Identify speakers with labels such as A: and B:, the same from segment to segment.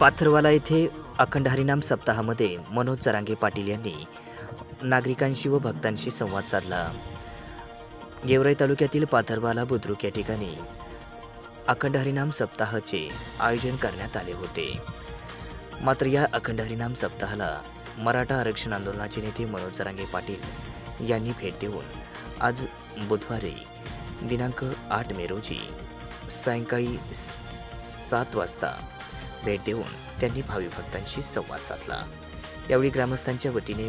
A: पाथरवाला येथे अखंड हरिनाम सप्ताहामध्ये मनोज चरांगे पाटील यांनी नागरिकांशी व भक्तांशी संवाद साधला. गेवराई तालुक्यातील पाथरवाला बुद्रुक या ठिकाणी अखंड हरिनाम सप्ताहाचे आयोजन करण्यात आले होते. मात्र या अखंड हरिनाम सप्ताहाला मराठा आरक्षण आंदोलनाचे नेते मनोज चरांगे पाटील यांनी भेट देऊन आज बुधवारी दिनांक आठ मे रोजी सायंकाळी सात वाजता भेट देऊन त्यांनी भावी भक्तांशी संवाद साधला. यावेळी ग्रामस्थांच्या वतीने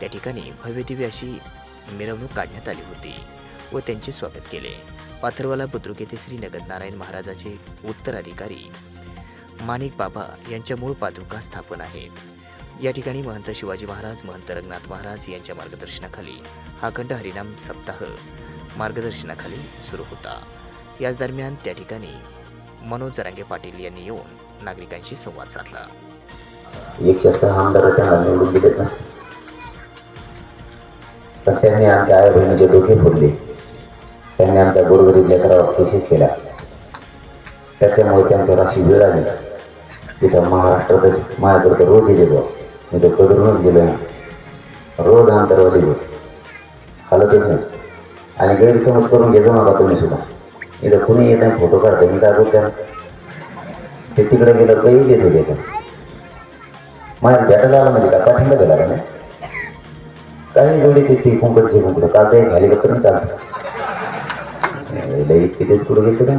A: त्या ठिकाणी भव्यदिव्य अशी मिरवणूक काढण्यात आली होती व त्यांचे स्वागत केले. पाथरवाला बुद्रुक येथे श्री नगदनारायण महाराजाचे उत्तराधिकारी माणिक बाबा यांच्या मूळ पादुका स्थापन आहेत. या ठिकाणी महंत शिवाजी महाराज महंत रंगनाथ महाराज यांच्या मार्गदर्शनाखाली हा खंड हरिनाम सप्ताह मार्गदर्शनाखाली सुरू होता. याच दरम्यान त्या ठिकाणी मनोज जरांगे पाटील यांनी येऊन नागरिकांशी संवाद साधला.
B: एकशे सहा आमदार त्यांना निवडून देत नसते पण त्यांनी आमच्या आई बहिणीचे डोके फोडले त्यांनी आमच्या गोरगरीब लेकरावर केसेस केल्या. त्याच्यामुळे त्यांच्यावर अशी वेळ आली. तिथं महाराष्ट्रातच माझ्याकडे तर रोज गेलो मी तर कदरूनच गेलो ना. रोज अंतरवर गेलो हालतच नाही. आणि गैरसमज करून घेतो नका तुम्ही सुद्धा. इथं कुणी येत? नाही फोटो काढतो मी काय बोलतो? ते तिकडे गेलं काही घेतो त्याच्यात माझ्या भेटायला आला म्हणजे का पाठिंबा दिला का नाही? काही जोडी ते ती कुंकडची म्हणतो का ते हेलिकॉप्टर चालतं. लई इतके तेच कुठं घेतो का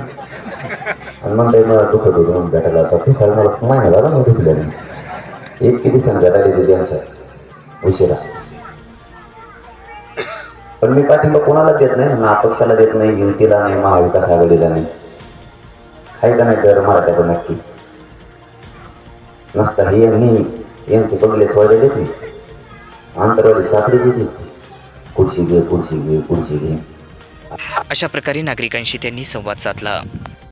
B: आणि मग ते मला दुखत होतं म्हणून भेटायला होता तू खाली मला महिना झाला मग दुखल्या नाही. इतके दिवसांनी भेटायला येते त्यांच्या उशिरा पण मी पाठिंबा कोणाला देत नाही? ना अपक्षाला देत नाही युतीला नाही महाविकास आघाडीला नाही. आहे का नाही तर मराठ्याचं नक्की. नसता हे यांनी यांचे बंगले सोडले देते अंतरवाली साखळी देते खुर्शी घे खुर्शी घे खुर्शी घे.
A: अशा प्रकारे नागरिकांशी त्यांनी संवाद साधला.